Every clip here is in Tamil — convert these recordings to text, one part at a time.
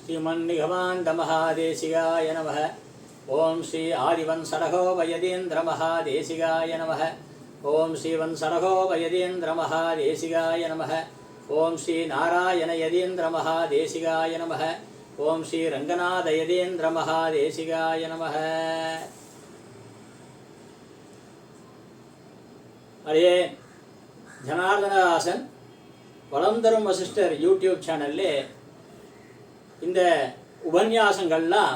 श्रीमन्निगमान्तमहादेशिकाय नमः ॐ श्री आदिवन्सरघोपयतीन्द्रमहादेशिकाय नमः ॐ श्रीवन्सरघोपयतीन्द्रमहादेशिकाय नमः ॐ श्रीनारायणयतीन्द्रमहादेशिकाय नमः ॐ श्रीरङ्गनाथयतीन्द्रमहादेशिकाय नमः அடையே ஜனார்தனதாசன் வளம் தரும் வசிஷ்டர் யூடியூப் சேனல்ல இந்த உபன்யாசங்கள்லாம்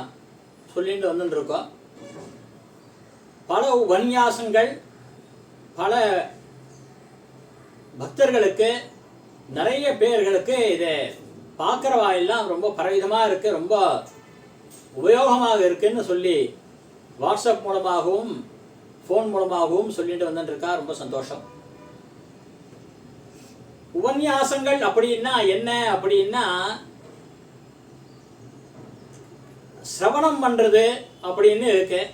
சொல்லிட்டு வந்துட்டு இருக்கோம் பல உபன்யாசங்கள் பல பக்தர்களுக்கு நிறைய பேர்களுக்கு இதை பார்க்குறவா எல்லாம் ரொம்ப பரவிதமாக இருக்குது ரொம்ப உபயோகமாக இருக்குன்னு சொல்லி வாட்ஸ்அப் மூலமாகவும் ஃபோன் மூலமாகவும் சொல்லிட்டு வந்துட்டுருக்கா ரொம்ப சந்தோஷம். உபன்யாசங்கள் அப்படின்னா என்ன? அப்படின்னா சிரவணம் பண்ணுறது அப்படின்னு இருக்கு.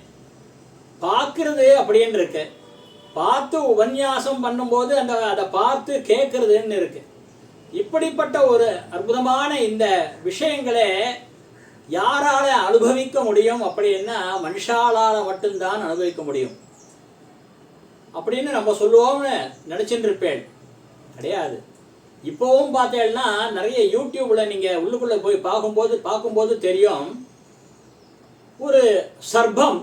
பார்க்கறது அப்படின்னு இருக்கு. பார்த்து உபன்யாசம் பண்ணும்போது அந்த அதை பார்த்து கேட்கறதுன்னு இருக்கு. இப்படிப்பட்ட ஒரு அற்புதமான இந்த விஷயங்களை யாரால அனுபவிக்க முடியும் அப்படின்னா மனுஷாலால் மட்டும்தான் அனுபவிக்க முடியும். அப்படின்னு நம்ம சொல்லுவோம்னு நினச்சிட்டு இருப்பேன் கிடையாது. இப்போவும் பார்த்தேன்னா நிறைய யூடியூப்பில் நீங்கள் உள்ளுக்குள்ளே போய் பார்க்கும்போது பார்க்கும்போது தெரியும். ஒரு சர்ப்பம்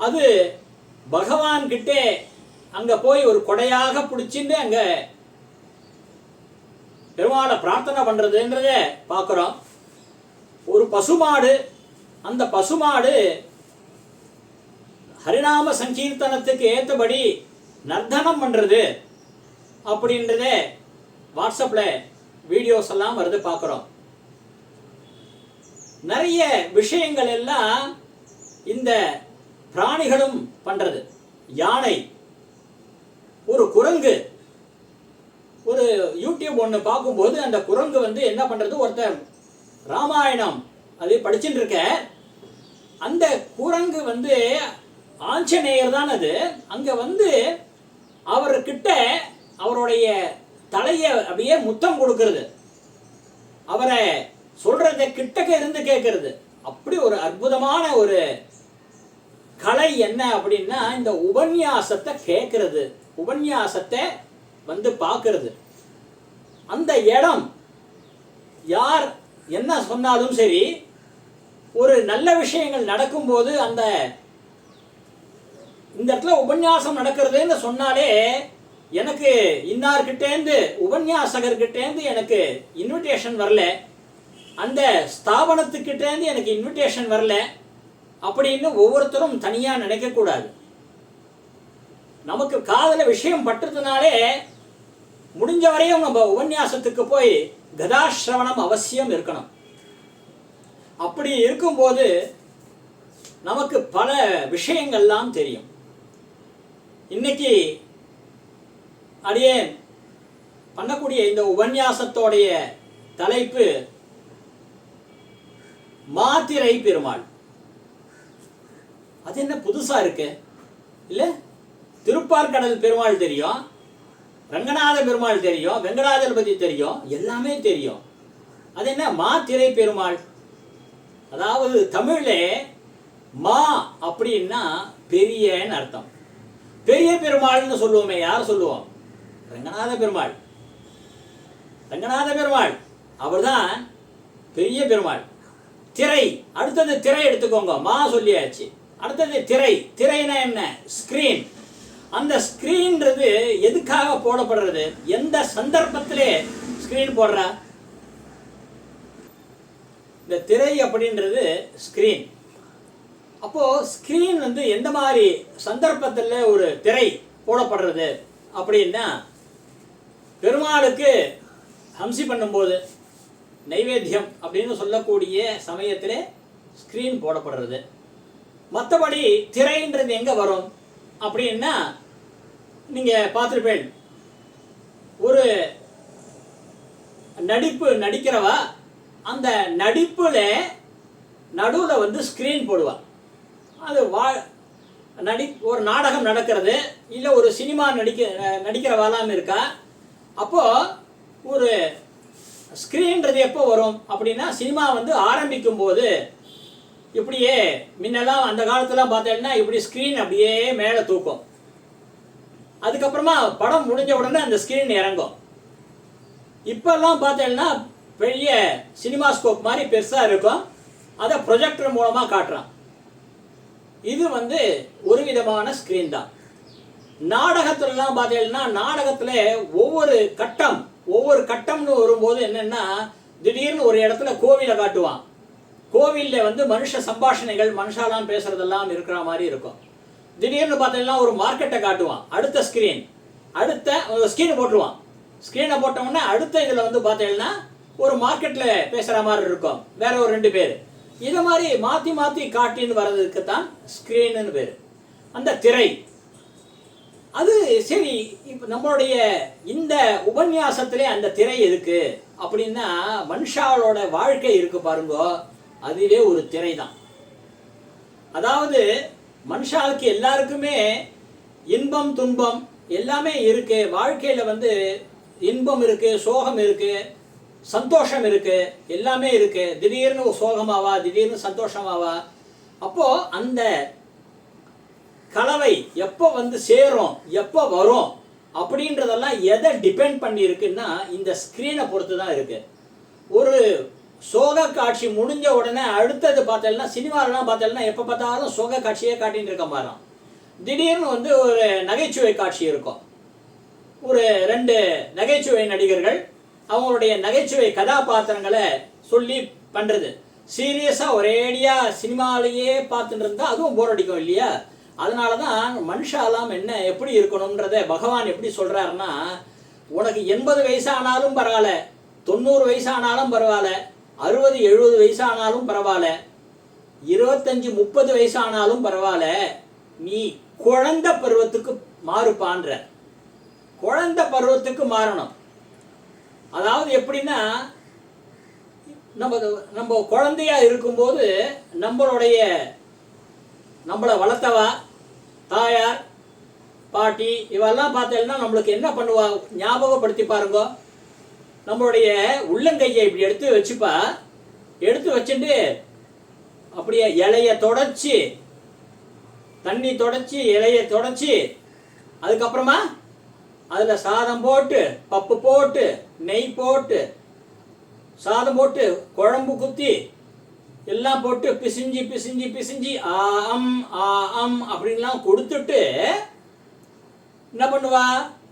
அது பகவான்கிட்டே அங்கே போய் ஒரு கொடையாக பிடிச்சிட்டு அங்கே பெருமாளை பிரார்த்தனை பண்ணுறதுன்றத பார்க்குறோம் ஒரு பசுமாடு அந்த பசுமாடு ஹரிநாம சங்கீர்த்தனத்துக்கு ஏற்றபடி நர்த்தனம் பண்ணுறது அப்படின்றதே வாட்ஸ்அப்பில் வீடியோஸ் எல்லாம் வருது பார்க்குறோம் நிறைய விஷயங்கள் எல்லாம் இந்த பிராணிகளும் பண்றது. யானை ஒரு குரங்கு ஒரு யூடியூப் ஒன்று பார்க்கும்போது அந்த குரங்கு வந்து என்ன பண்றது? ஒருத்தர் ராமாயணம் அது படிச்சுட்டு இருக்க. அந்த குரங்கு வந்து ஆஞ்சநேயர் தான் அது. அங்க வந்து அவர்கிட்ட அவருடைய தலையை அப்படியே முத்தம் கொடுக்கறது. அவரை சொல்றத கிட்டக்க இருந்து கேட்கறது அப்படி ஒரு அற்புதமான ஒரு கலை என்ன அப்படின்னா இந்த உபன்யாசத்தை கேட்கறது உபன்யாசத்தை வந்து பார்க்கறது அந்த இடம் யார் என்ன சொன்னாலும் சரி ஒரு நல்ல விஷயங்கள் நடக்கும்போது அந்த இந்த இடத்துல உபன்யாசம் நடக்கிறதுன்னு சொன்னாலே எனக்கு இன்னார்கிட்டேருந்து உபன்யாசகர்கிட்டேருந்து எனக்கு இன்விடேஷன் வரல. அந்த ஸ்தாபனத்துக்கிட்டேருந்து எனக்கு இன்விடேஷன் வரல. அப்படின்னு ஒவ்வொருத்தரும் தனியாக நினைக்கக்கூடாது. நமக்கு காதல விஷயம் பட்டதுனாலே முடிஞ்ச வரையும் நம்ம உபன்யாசத்துக்கு போய் கதாசிரவணம் அவசியம் இருக்கணும். அப்படி இருக்கும்போது நமக்கு பல விஷயங்கள்லாம் தெரியும். இன்னைக்கு அடியேன் பண்ணக்கூடிய இந்த உபன்யாசத்தோடைய தலைப்பு மாத்திரை பெருமாள். அது என்ன புதுசா இருக்கு? இல்ல? திருப்பார்கடல் பெருமாள் தெரியும் ரங்கநாத பெருமாள் தெரியும் வெங்கடாஜலபதி தெரியும் எல்லாமே தெரியும். அது என்ன? மாத்திரை பெருமாள். அதாவது தமிழ்ல மா அப்படின்னா பெரியன்னு அர்த்தம். பெரிய பெருமாள்னு சொல்லுவோமே யார் சொல்லுவோம்? ரங்கநாத பெருமாள். ரங்கநாத பெருமாள். அவர்தான் பெரிய பெருமாள். திரை அடுத்தது திரை எடுத்துக்கோங்க. மா சொல்லியாச்சு. அடுத்தது திரை. திரைனா என்ன? ஸ்கிரீன் அந்த ஸ்கிரீன்றது எதுக்காக போடப்படுறது? எந்த சந்தர்ப்பத்திலே ஸ்கிரீன் போடுறா? இந்த திரை அப்படின்றது ஸ்கிரீன் அப்போ ஸ்கிரீன் வந்து எந்த மாதிரி சந்தர்ப்பத்தில் ஒரு திரை போடப்படுறது அப்படின்னா பெருமாளுக்கு ஹம்சி பண்ணும்போது நைவேத்தியம் அப்படின்னு சொல்லக்கூடிய சமயத்தில் ஸ்க்ரீன் போடப்படுறது. மற்றபடி திரைன்றது எங்கே வரும்? அப்படின்னா நீங்கள் பார்த்துருப்பேன். ஒரு நடிப்பு நடிக்கிறவா அந்த நடிப்பில் நடுவில் வந்து ஸ்க்ரீன் போடுவாள் அது வா நடி ஒரு நாடகம் நடக்கிறது இல்லை ஒரு சினிமா நடிக்க நடிக்கிறவாலாம் இருக்கா அப்போது ஒரு ஸ்க்ரீன்றது எப்போ வரும் அப்படின்னா சினிமா வந்து ஆரம்பிக்கும் போது இப்படியே முன்னெல்லாம் அந்த காலத்துலாம் பார்த்தீங்கன்னா இப்படி ஸ்க்ரீன் அப்படியே மேலே தூக்கும். அதுக்கப்புறமா படம் முடிஞ்ச உடனே அந்த ஸ்க்ரீன் இறங்கும். இப்போல்லாம் பார்த்தீங்கன்னா பெரிய சினிமா ஸ்கோப் மாதிரி பெருசாக இருக்கும். அதை ப்ரொஜெக்டர் மூலமாக காட்டுறான். இது வந்து ஒரு விதமான ஸ்க்ரீன் தான். நாடகத்துலலாம் பார்த்தீங்கன்னா நாடகத்தில் ஒவ்வொரு கட்டம் ஒவ்வொரு கட்டம்னு வரும்போது என்னென்னா திடீர்னு ஒரு இடத்துல கோவிலை காட்டுவான். கோவிலில் வந்து மனுஷ சம்பாஷணைகள் மனுஷாலாம் பேசுறதெல்லாம் இருக்கிற மாதிரி இருக்கும். திடீர்னு பார்த்தீங்கன்னா ஒரு மார்க்கெட்டை காட்டுவான். அடுத்த ஸ்க்ரீன் அடுத்த ஸ்க்ரீனை போட்டுருவான். ஸ்க்ரீனை போட்டோம்னா அடுத்த இதில் வந்து பார்த்தீங்கன்னா ஒரு மார்க்கெட்டில் பேசுகிற மாதிரி இருக்கும். வேற ஒரு ரெண்டு பேர். இதை மாதிரி மாற்றி மாற்றி காட்டின்னு வர்றதுக்கு தான் ஸ்க்ரீனுன்னு பேர். அந்த திரை. அது சரி இப்போ நம்மளுடைய இந்த உபன்யாசத்திலே அந்த திரை எதுக்கு? அப்படின்னா மனுஷாவோட வாழ்க்கை இருக்கு பாருங்க அதுவே ஒரு திரை தான் அதாவது மனுஷாவுக்கு எல்லாருக்குமே இன்பம் துன்பம் எல்லாமே இருக்கு. வாழ்க்கையில் வந்து இன்பம் இருக்கு சோகம் இருக்கு சந்தோஷம் இருக்கு எல்லாமே இருக்கு. திடீர்னு சோகமாவா திடீர்னு சந்தோஷமாவா? அப்போ அந்த கலவை எப்போ வந்து சேரும் எப்போ வரும் அப்படின்றதெல்லாம் எதை டிபெண்ட் பண்ணியிருக்குன்னா இந்த ஸ்க்ரீனை பொறுத்து தான் இருக்குது ஒரு சோக காட்சி முடிஞ்ச உடனே அடுத்தது பார்த்தேன்னா சினிமாலலாம் பார்த்தேன்னா எப்போ பார்த்தாலும் சோக காட்சியே காட்டின்னு இருக்க மாறான் திடீர்னு வந்து ஒரு நகைச்சுவை காட்சி இருக்கும். ஒரு ரெண்டு நகைச்சுவை நடிகர்கள் அவங்களுடைய நகைச்சுவை கதாபாத்திரங்களை சொல்லி பண்ணுறது சீரியஸாக ஒரேடியாக சினிமாலேயே பார்த்துட்டு இருந்தால் அதுவும் போர் அடிக்கும் இல்லையா? அதனால தான் மனுஷாலாம் என்ன எப்படி இருக்கணுன்றத பகவான் எப்படி சொல்கிறாருன்னா உனக்கு எண்பது வயசானாலும் பரவாயில்ல தொண்ணூறு வயசானாலும் பரவாயில்ல அறுபது எழுபது வயசானாலும் பரவாயில்ல இருபத்தஞ்சு முப்பது வயசானாலும் பரவாயில்ல நீ குழந்த பருவத்துக்கு மாறுப்பான்ற. குழந்தை பருவத்துக்கு மாறணும். அதாவது எப்படின்னா நம்ம நம்ம குழந்தையா இருக்கும்போது நம்மளுடைய நம்மளை வளர்த்தவா தாயார் பாட்டி இவெல்லாம் பார்த்தேன்னா நம்மளுக்கு என்ன பண்ணுவா? ஞாபகப்படுத்தி பாருங்க. நம்மளுடைய உள்ளங்கையை இப்படி எடுத்து வச்சுப்பா. எடுத்து வச்சுட்டு அப்படியே இலைய தொடச்சி தண்ணி தொடச்சி இலைய தொடச்சி அதுக்கப்புறமா அதில் சாதம் போட்டு பப்பு போட்டு நெய் போட்டு சாதம் போட்டு குழம்பு குத்தி எல்லாம் போட்டு பிசிஞ்சு பிசிஞ்சு பிசிஞ்சு ஆ அம் ஆ அம் அப்படின்லாம் கொடுத்துட்டு என்ன பண்ணுவா?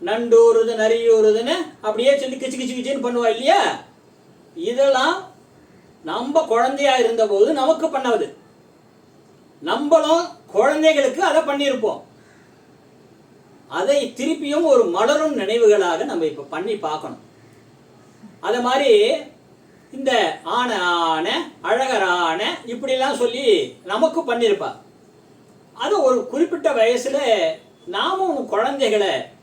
நண்டூறுது நரியூறுதுன்னு அப்படியே சொல்லி கிச்சு கிச்சு கிச்சுன்னு பண்ணுவா இல்லையா? இதெல்லாம் நம்ம குழந்தையா இருந்தபோது நமக்கு பண்ணாது. நம்மளும் குழந்தைகளுக்கு அதை பண்ணியிருப்போம். அதை திருப்பியும் ஒரு மலரும் நினைவுகளாக நம்ம இப்போ பண்ணி பார்க்கணும். அது மாதிரி இந்த ஆன ஆன அழகரான இப்படிலாம் சொல்லி நமக்கு பண்ணியிருப்பா அது ஒரு குறிப்பிட்ட வயசுல நாமும் குழந்தைகளை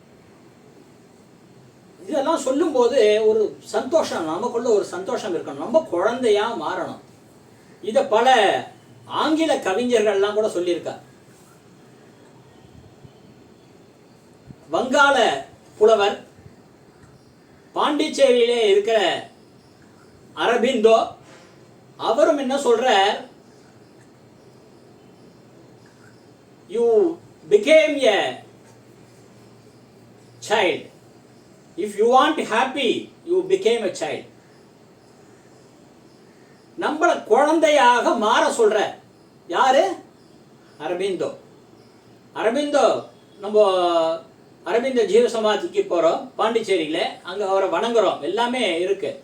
இதெல்லாம் சொல்லும்போது ஒரு சந்தோஷம் நமக்குள்ள ஒரு சந்தோஷம் இருக்கணும். நம்ம குழந்தையா மாறணும். இதை பல ஆங்கில கவிஞர்கள்லாம் கூட சொல்லியிருக்கா. வங்காள புலவர் பாண்டிச்சேரியிலே இருக்கிற அரபிந்தோ அவரும் என்ன சொல்றார்? You become a child if you want happy you become a child நம்மளை குழந்தையாக மாற சொல்ற யாரு? அரபிந்தோ. அரபிந்தோ நம்ம அரவிந்த ஜீவ சமாதிக்கு போகிறோம் பாண்டிச்சேரியில். அங்கே அவரை வணங்குறோம். எல்லாமே இருக்கு.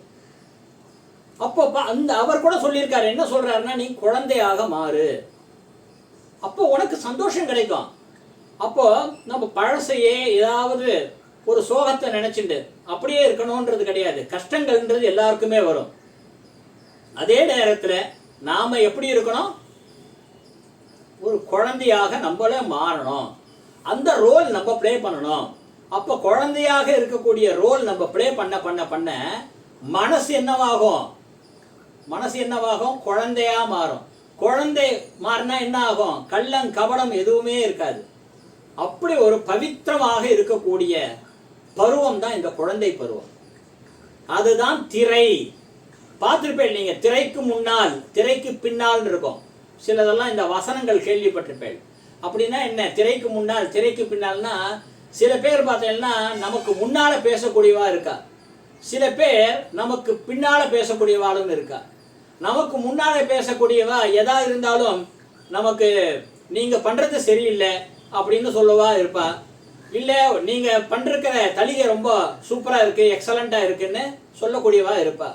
அப்போ அந்த அவர் கூட சொல்லியிருக்காரு என்ன சொல்றாருன்னா நீ குழந்தையாக மாறு. அப்போ உனக்கு சந்தோஷம் கிடைக்கும். அப்போ நம்ம பழசையே ஏதாவது ஒரு சோகத்தை நினைச்சுட்டு அப்படியே இருக்கணும்ன்றது கிடையாது. கஷ்டங்கள்ன்றது எல்லாருக்குமே வரும். அதே நேரத்தில் நாம எப்படி இருக்கணும்? ஒரு குழந்தையாக நம்மள மாறணும். அந்த ரோல் நம்ம ப்ளே பண்ணணும். அப்போ குழந்தையாக இருக்கக்கூடிய ரோல் நம்ம ப்ளே பண்ண பண்ண பண்ண மனசு என்னவாகும்? மனசு என்னவாகும்? குழந்தையா மாறும். குழந்தை மாறினா என்ன ஆகும் கள்ளம் கபடம் எதுவுமே இருக்காது. அப்படி ஒரு பவித்திரமாக இருக்கக்கூடிய பருவம் தான் இந்த குழந்தை பருவம். அதுதான் திரை. பார்த்துருப்பேன் நீங்க திரைக்கு முன்னால் திரைக்கு பின்னால் இருக்கும். சிலதெல்லாம் இந்த வசனங்கள் கேள்விப்பட்டிருப்பேன் அப்படின்னா என்ன? திரைக்கு முன்னால் திரைக்கு பின்னால்னா சில பேர் பார்த்தீங்கன்னா நமக்கு முன்னால பேசக்கூடியவா இருக்கா? சில பேர் நமக்கு பின்னால பேசக்கூடியவாளும் இருக்கா? நமக்கு முன்னால பேசக்கூடியவா எதா இருந்தாலும் நமக்கு நீங்க பண்றது சரியில்லை அப்படின்னு சொல்லவா இருப்பா. இல்ல நீங்க பண்றிருக்கிற தளிகை ரொம்ப சூப்பரா இருக்கு எக்ஸலண்டா இருக்குன்னு சொல்லக்கூடியவா இருப்பா.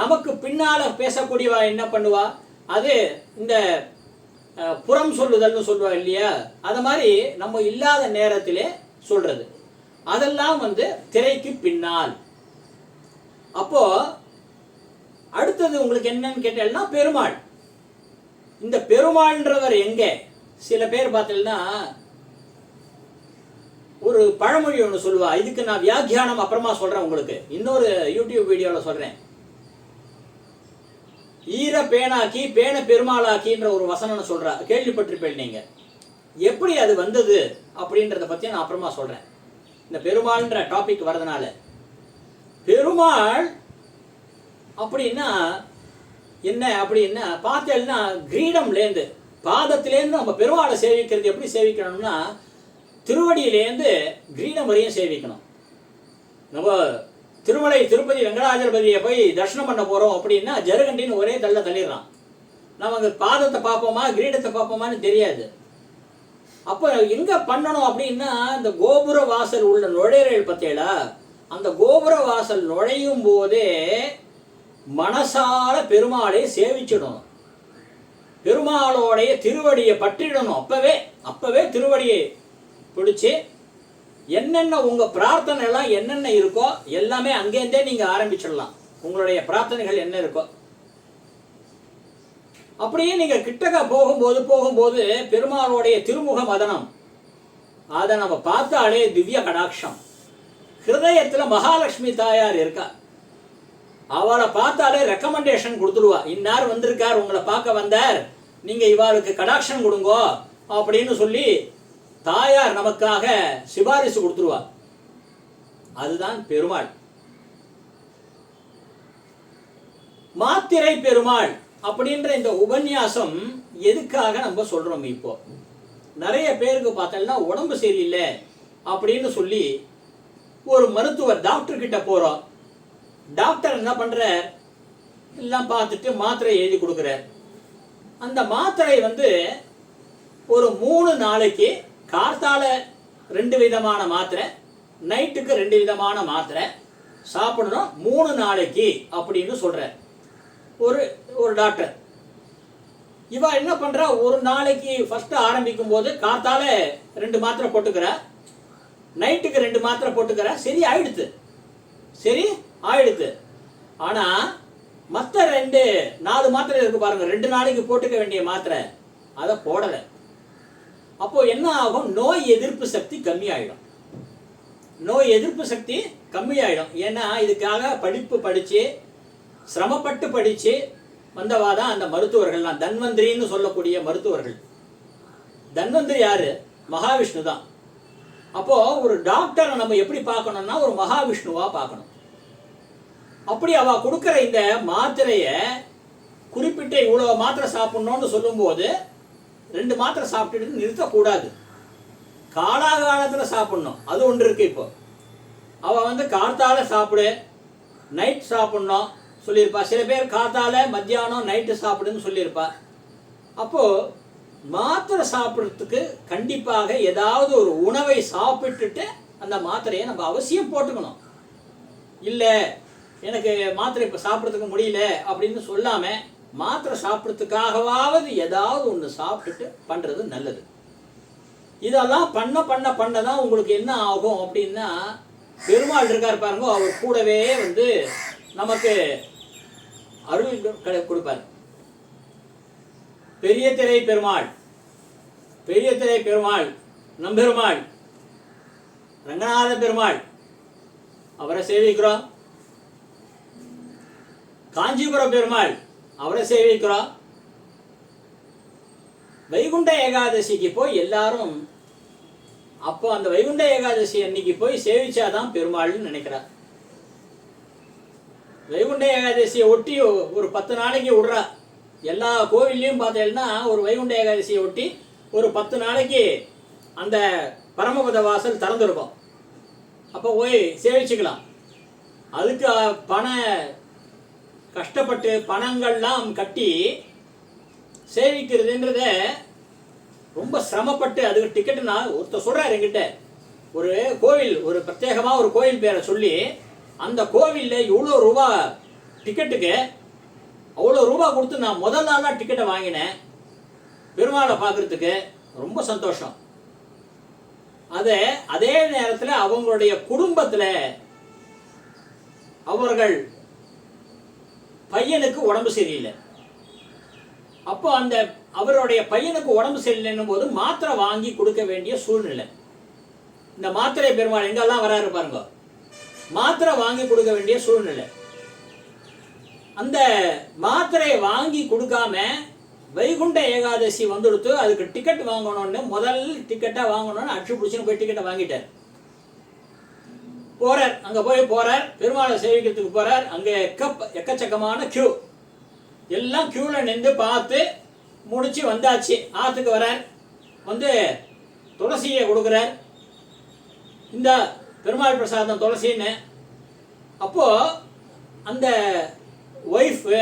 நமக்கு பின்னால பேசக்கூடியவா என்ன பண்ணுவா? அது இந்த புறம் சொல்லுதல்னு சொல்லுவா இல்லையா? அது மாதிரி நம்ம இல்லாத நேரத்திலே சொல்றது. அதெல்லாம் வந்து திரைக்கு பின்னால். அப்போ அடுத்தது உங்களுக்கு என்னன்னு கேட்டேன்னா பெருமாள். இந்த பெருமாள்ன்றவர் எங்க? சில பேர் பார்த்தீங்கன்னா ஒரு பழமொழி ஒன்று சொல்லுவா. இதுக்கு நான் வியாக்கியானம் அப்புறமா சொல்றேன் உங்களுக்கு. இன்னொரு யூடியூப் வீடியோவில் சொல்றேன். ஈர பேனாக்கி பேன பெருமாளாக்கின்ற ஒரு வசனம் சொல்றா. கேள்விப்பட்டிருப்பேன் நீங்க. எப்படி அது வந்தது அப்படின்றத பத்தி நான் அப்புறமா சொல்றேன். இந்த பெருமாள்ன்ற டாபிக் வரதுனால பெருமாள் அப்படின்னா என்ன அப்படின்னா பார்த்தேன்னா கிரீடம்லேருந்து பாதத்திலேருந்து நம்ம பெருமாளை சேவிக்கிறது எப்படி சேவிக்கணும்னா திருவடியிலேருந்து கிரீடம் வரையும் சேவிக்கணும். நம்ம திருமலை திருப்பதி வெங்கடாஜலபதியை போய் தர்ஷனம் பண்ண போகிறோம் அப்படின்னா ஜருகண்டின்னு ஒரே தள்ள தள்ளிடுறான். நமக்கு பாதத்தை பார்ப்போமா கிரீடத்தை பார்ப்போமான்னு தெரியாது. அப்போ எங்கே பண்ணணும் அப்படின்னா இந்த கோபுர வாசல் உள்ள நுழையிறல் பத்தியலா அந்த கோபுர வாசல் நுழையும் போதே மனசார பெருமாளை சேவிச்சிடணும். பெருமாளோடைய திருவடியை பற்றிடணும். அப்பவே அப்பவே திருவடியை பிடிச்சி என்னென்ன உங்க பிரார்த்தனை எல்லாம் என்னென்ன இருக்கோ எல்லாமே அங்கேருந்தே நீங்க ஆரம்பிச்சிடலாம். உங்களுடைய பிரார்த்தனைகள் என்ன இருக்கோ. அப்படியே நீங்க கிட்டக்க போகும்போது போகும்போது பெருமாளுடைய திருமுக மதனம். அதை நம்ம பார்த்தாலே திவ்ய கடாட்சம். ஹிருதயத்தில் மகாலட்சுமி தாயார் இருக்கா? அவளை பார்த்தாலே ரெக்கமெண்டேஷன் கொடுத்துடுவா. இன்னார் வந்திருக்கார் உங்களை பார்க்க வந்தார். நீங்க இவாளுக்கு கடாட்சம் கொடுங்கோ அப்படின்னு சொல்லி தாயார் நமக்காக சிபாரிசு கொடுத்துருவா அதுதான் பெருமாள். மாத்திரை பெருமாள் அப்படின்ற இந்த உபன்யாசம் எதுக்காக நம்ம சொல்றோம் இப்போ? நிறைய பேருக்கு பார்த்தோம்னா உடம்பு சரியில்லை அப்படின்னு சொல்லி ஒரு மருத்துவர் டாக்டர் கிட்ட போறோம். டாக்டர் என்ன பண்ணுறார் எல்லாம் பார்த்துட்டு மாத்திரை எழுதி கொடுக்குறார். அந்த மாத்திரை வந்து ஒரு மூணு நாளைக்கு கார்த்தால ரெண்டு விதமான மாத்திரை நைட்டுக்கு ரெண்டு விதமான மாத்திரை சாப்பிடணும் மூணு நாளைக்கு அப்படின்னு சொல்கிறார் ஒரு ஒரு டாக்டர். இவ என்ன பண்ணுறா ஒரு நாளைக்கு ஃபஸ்ட்டு ஆரம்பிக்கும் போது காத்தால ரெண்டு மாத்திரை போட்டுக்கிறா நைட்டுக்கு ரெண்டு மாத்திரை போட்டுக்கிறா சரி ஆயிடுத்து. சரி ஆயிடுது. ஆனா மற்ற ரெண்டு நாலு மாத்திரை இருக்கு பாருங்க. ரெண்டு நாளைக்கு போட்டுக்க வேண்டிய மாத்திரை. அதை போடல. அப்போ என்ன ஆகும்? நோய் எதிர்ப்பு சக்தி கம்மி ஆயிடும் நோய் எதிர்ப்பு சக்தி கம்மி ஆயிடும் ஏன்னா இதுக்காக படிப்பு படிச்சு சிரமப்பட்டு படிச்சு வந்தவா தான் அந்த மருத்துவர்கள்லாம் தன்வந்திரின்னு சொல்லக்கூடிய மருத்துவர்கள். தன்வந்திரி யாரு? மகாவிஷ்ணு தான். அப்போ ஒரு டாக்டரை நம்ம எப்படி பார்க்கணும்னா ஒரு மகாவிஷ்ணுவா பார்க்கணும். அப்படி அவ கொடுக்கிற இந்த மாத்திரைய குறிப்பிட்ட இவ்வளவு மாத்திரை சாப்பிடணும்னு சொல்லும்போது ரெண்டு மாத்திரை சாப்பிட்டுட்டு நிறுத்தக்கூடாது. காலாகாலத்துல சாப்பிடணும். அது ஒன்று இருக்கு இப்போ. அவ வந்து கார்த்தால சாப்பிடு நைட் சாப்பிடணும் சொல்லியிருப்பா. சில பேர் காத்தால மத்தியானம் நைட்டு சாப்பிடுன்னு சொல்லியிருப்பா. அப்போ மாத்திரை சாப்பிட்றதுக்கு கண்டிப்பாக ஏதாவது ஒரு உணவை சாப்பிட்டுட்டு அந்த மாத்திரையை நம்ம அவசியம் போட்டுக்கணும். இல்லை எனக்கு மாத்திரை இப்போ சாப்பிட்றதுக்கு முடியல அப்படின்னு சொல்லாமல் மாத்திரை சாப்பிட்றதுக்காகவாவது ஏதாவது ஒன்று சாப்பிட்டுட்டு பண்ணுறது நல்லது. இதெல்லாம் பண்ண பண்ண பண்ண தான் உங்களுக்கு என்ன ஆகும் அப்படின்னா பெருமாள் இருக்கார் பாருங்க அவர் கூடவே வந்து நமக்கு அருள் கொடுப்பார். பெரிய திரை பெருமாள் பெரிய திரை பெருமாள் நம்பெருமாள் ரங்கநாத பெருமாள் அவரை சேவிக்கிறோம். காஞ்சிபுரம் பெருமாள் அவரை சேவிக்கிறோம். வைகுண்ட ஏகாதசிக்கு போய் எல்லாரும் அப்போ அந்த வைகுண்ட ஏகாதசி அன்னைக்கு போய் சேவிச்சாதான் பெருமாள்னு நினைக்கிறார். வைகுண்ட ஏகாதசியை ஒட்டி ஒரு பத்து நாளைக்கு விடுறா எல்லா கோவில்லையும் பார்த்தீங்கன்னா ஒரு வைகுண்ட ஏகாதசியை ஒட்டி ஒரு பத்து நாளைக்கு அந்த பரமபத வாசல் திறந்துருக்கும். அப்போ போய் சேவிச்சுக்கலாம். அதுக்கு பண கஷ்டப்பட்டு பணங்கள்லாம் கட்டி சேவிக்கிறதுன்றத ரொம்ப சிரமப்பட்டு அதுக்கு டிக்கெட்டுனா ஒருத்தர் சொல்கிறார் என்கிட்ட. ஒரு கோவில் ஒரு பிரத்யேகமாக ஒரு கோவில் பேரை சொல்லி அந்த கோவிலில் இவ்வளோ ரூபா டிக்கெட்டுக்கு அவ்வளோ ரூபா கொடுத்து நான் முதல் நாளாக டிக்கெட்டை வாங்கினேன். பெருமாளை பார்க்குறதுக்கு ரொம்ப சந்தோஷம். அதை அதே நேரத்தில் அவங்களுடைய குடும்பத்தில் அவர்கள் பையனுக்கு உடம்பு சரியில்லை. அப்போ அந்த அவருடைய பையனுக்கு உடம்பு சரியில்லைன்னும் போது மாத்திரை வாங்கி கொடுக்க வேண்டிய சூழ்நிலை. இந்த மாத்திரை பெருமாள் எங்கெல்லாம் வராரு பாருங்க. மாத்திரை வாங்கி கொடுக்க வேண்டிய சூழ்நிலை. அந்த மாத்திரையை வாங்கி கொடுக்காம வைகுண்ட ஏகாதசி வந்துடுத்து அதுக்கு டிக்கெட் வாங்கணும்னு முதல் டிக்கெட்டாக வாங்கணும்னு அச்சு பிடிச்சின்னு போய் டிக்கெட்டை வாங்கிட்டார். போறார் அங்க போய் போறார் பெருமாளை சேவிக்கிறதுக்கு போறார் அங்க எக்க எக்கச்சக்கமான கியூ எல்லாம் கியூல நின்று பார்த்து முடிச்சு வந்தாச்சு. ஆத்துக்கு வரார். வந்து துளசியை கொடுக்குறார். இந்த பெருமாள் பிரசாதம் துளசின்னு. அப்போ அந்த ஒய்ஃபு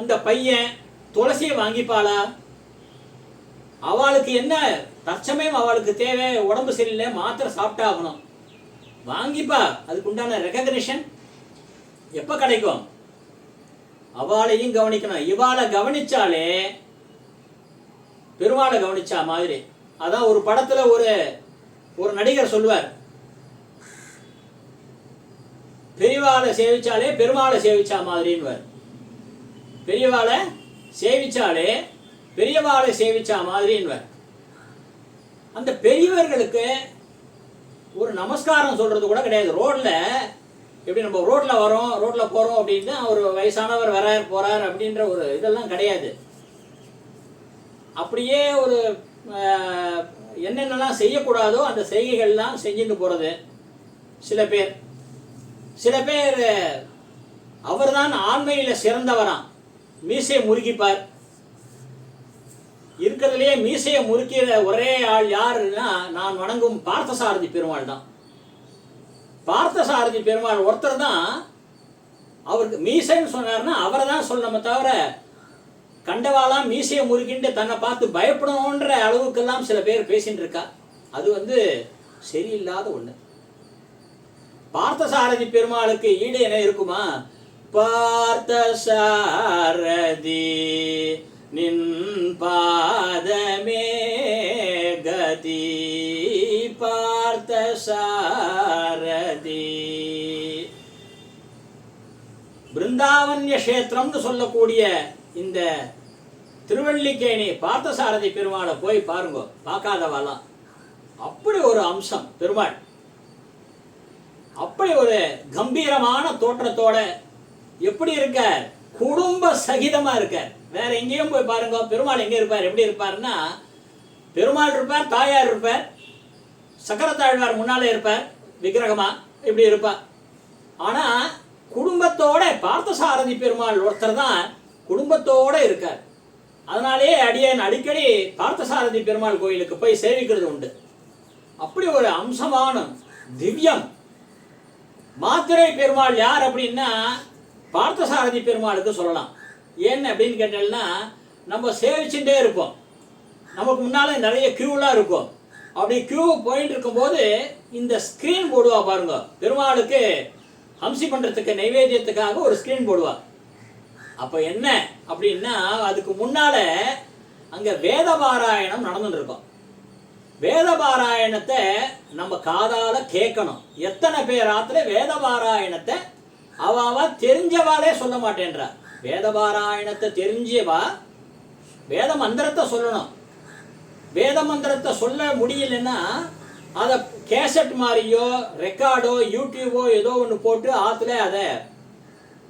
அந்த பையன் துளசியை வாங்கிப்பாளா? அவளுக்கு என்ன தற்சமயம் அவளுக்கு தேவை உடம்பு சரியில்லை மாத்திரை சாப்பிட்டாகணும் வாங்கிப்பா. அதுக்கு உண்டான ரெகக்னிஷன் எப்போ கிடைக்கும்? அவளையும் கவனிக்கணும். இவாளை கவனிச்சாலே பெருமாளை கவனிச்சா மாதிரி. அதான் ஒரு படத்துல ஒரு ஒரு நடிகர் சொல்லுவார். பெரியவாளை சேவிச்சாலே பெருமாளை சேவிச்சா மாதிரின்னுவார். பெரியவாளை சேவிச்சாலே பெரியவாளை சேவிச்சா மாதிரின்னுவார். அந்த பெரியவர்களுக்கு ஒரு நமஸ்காரம் சொல்றது கூட கிடையாது. ரோட்ல எப்படி நம்ம ரோட்ல வரோம் ரோட்ல போறோம் அப்படின்னு ஒரு வயசானவர் வரார் போறார் அப்படின்ற ஒரு இதெல்லாம் கிடையாது. அப்படியே ஒரு என்னென்னலாம் செய்யக்கூடாதோ அந்த செய்கைகள்லாம் செஞ்சுட்டு போகிறது சில பேர். சில பேர் அவர்தான் ஆண்மையில் சிறந்தவராம். மீசையை முறுகிப்பார். இருக்கிறதுலயே மீசையை முறுக்கிற ஒரே ஆள் யாருன்னா நான் வணங்கும் பார்த்தசாரதி பெருமாள் தான். பார்த்தசாரதி பெருமாள் ஒருத்தர் தான் அவருக்கு மீசைன்னு சொன்னார்னா அவரை தான் சொல்லணுமே தவிர கண்டவாலாம் மீசையை முறுக்கிட்டு தன்னை பார்த்து பயப்படணுன்ற அளவுக்கெல்லாம் சில பேர் பேசிட்டு இருக்கா அது வந்து சரியில்லாத ஒண்ணு. பார்த்தசாரதி பெருமாளுக்கு ஈடு என்ன இருக்குமா? பார்த்தசாரதி. நின் பாதமே கதி பார்த்த சாரதி பிருந்தாவன்ய கஷேத்திரம்னு சொல்லக்கூடிய இந்த திருவள்ளிக்கேணி பார்த்தசாரதி பெருமாளை போய் பாருங்க பார்க்காதவாலாம் அப்படி ஒரு அம்சம் பெருமாள். அப்படி ஒரு கம்பீரமான தோற்றத்தோட எப்படி இருக்க குடும்ப சகிதமா இருக்க வேற எங்கேயும் போய் பாருங்க. பெருமாள் எங்க இருப்பார்? எப்படி இருப்பாருன்னா பெருமாள் இருப்பார் தாயார் இருப்பார் சக்கரத்தாழ்வார் முன்னாலே இருப்பார் விக்கிரகமா? இப்படி இருப்பார்? ஆனா குடும்பத்தோட பார்த்தசாரதி பெருமாள் ஒருத்தர் தான் குடும்பத்தோட இருக்கார். அதனாலே அடியேன் அடிக்கடி பார்த்தசாரதி பெருமாள் கோயிலுக்கு போய் சேவிக்கிறது உண்டு. அப்படி ஒரு அம்சமான திவ்யம். மாத்திரை பெருமாள் யார் அப்படின்னா பார்த்தசாரதி பெருமாளுக்கு சொல்லலாம். ஏன்னு அப்படின்னு கேட்டால்னா நம்ம சேவிச்சுட்டே இருப்போம். நமக்கு முன்னால் நிறைய க்யூலாம் இருக்கும். அப்படி க்யூ போயிட்டு இருக்கும்போது இந்த ஸ்க்ரீன் போடுவா பாருங்க. பெருமாளுக்கு ஹம்சி பண்ணுறதுக்கு நைவேத்தியத்துக்காக ஒரு ஸ்க்ரீன் போடுவா. அப்போ என்ன அப்படின்னா அதுக்கு முன்னால் அங்கே வேத பாராயணம் நடந்துட்டு இருக்கும். வேத பாராயணத்தை நம்ம காதால் கேட்கணும். எத்தனை பேர் ஆத்துல வேத பாராயணத்தை அவாவா அவ தெரிஞ்சவாளே சொல்ல மாட்டேன்றா. வேத பாராயணத்தை தெரிஞ்சவா வேத மந்திரத்தை சொல்லணும். வேத மந்திரத்தை சொல்ல முடியலன்னா அதை கேசட் மாதிரியோ ரெக்கார்டோ யூடியூபோ ஏதோ ஒன்று போட்டு ஆத்துல அதை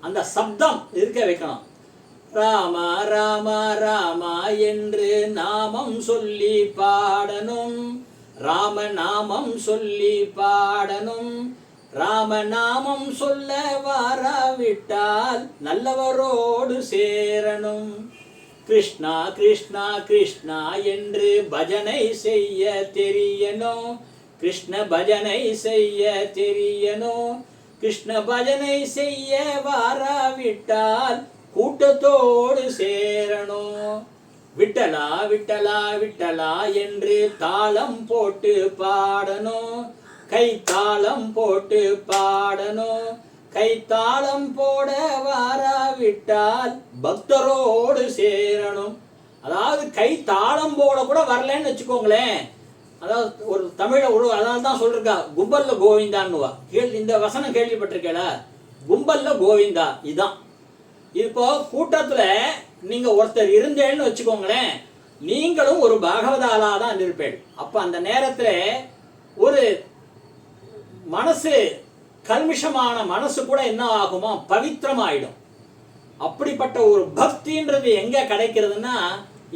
அந்த சப்தம் இருக்க வைக்கணும். ராமா ராமா ராமா என்று நாமம் சொல்லி பாடணும். ராம நாமம் சொல்லி பாடணும். ராமநாமம் சொல்ல வாராவிட்டால் நல்லவரோடு சேரணும். கிருஷ்ணா கிருஷ்ணா கிருஷ்ணா என்று பஜனை செய்ய தெரியணும். கிருஷ்ண பஜனை செய்ய தெரியணும். கிருஷ்ண பஜனை செய்ய வாராவிட்டால் கூட்டத்தோடு சேரணும். விட்டலா விட்டலா விட்டலா என்று தாளம் போட்டு பாடணும். கைத்தாளம் போட்டு பாடணும். கைத்தாளம் போட வாராவிட்டால் பக்தரோடு சேரணும். அதாவது கை தாளம் போட கூட வரலன்னு வச்சுக்கோங்களேன். அதாவது ஒரு தமிழை ஒரு அதனால தான் சொல்லிருக்கா கும்பல்ல கோவிந்தான்னுவா. கேள் இந்த வசனம் கேள்விப்பட்டிருக்கேடா கும்பல்ல கோவிந்தா இதுதான் இப்போ கூட்டத்தில் நீங்கள் ஒருத்தர் இருந்தேன்னு வச்சுக்கோங்களேன் நீங்களும் ஒரு பாகவதாலா தான் இருப்பேன் அப்போ அந்த நேரத்தில் ஒரு மனசு கல்மிஷமான மனசு கூட என்ன ஆகுமா பவித்திரமாயிடும். அப்படிப்பட்ட ஒரு பக்தின்றது எங்க கிடைக்கிறதுன்னா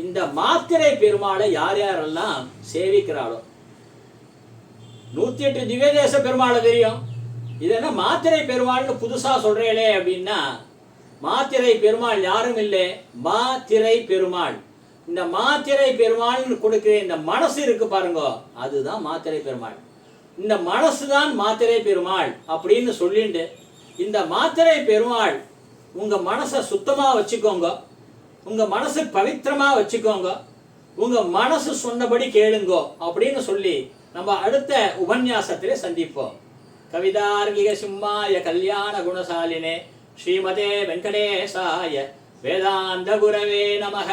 இந்த மாத்திரை பெருமாளை யார் யாரெல்லாம் சேவிக்கிறாளோ. நூத்தி எட்டு திவ்யதேச பெருமாளை தெரியும். இது என்ன மாத்திரை பெருமாள்னு புதுசா சொல்றீங்களே அப்படின்னா மாத்திரை பெருமாள் யாரும் இல்லை. மாத்திரை பெருமாள். இந்த மாத்திரை பெருமாள்னு கொடுக்கிற இந்த மனசு இருக்கு பாருங்க அதுதான் மாத்திரை பெருமாள். இந்த மனசு தான் மாத்திரை பெருமாள் அப்படின்னு சொல்லிட்டு இந்த மாத்திரை பெருமாள் உங்கள் மனசை சுத்தமாக வச்சுக்கோங்க உங்கள் மனசு பவித்திரமாக வச்சுக்கோங்க உங்கள் மனசு சொன்னபடி கேளுங்கோ அப்படின்னு சொல்லி நம்ம அடுத்த உபன்யாசத்திலே சந்திப்போம். கவிதார்கிக சிம்மாய கல்யாண குணசாலினே ஸ்ரீமதே வெங்கடேசாய வேதாந்த குரவே நமக.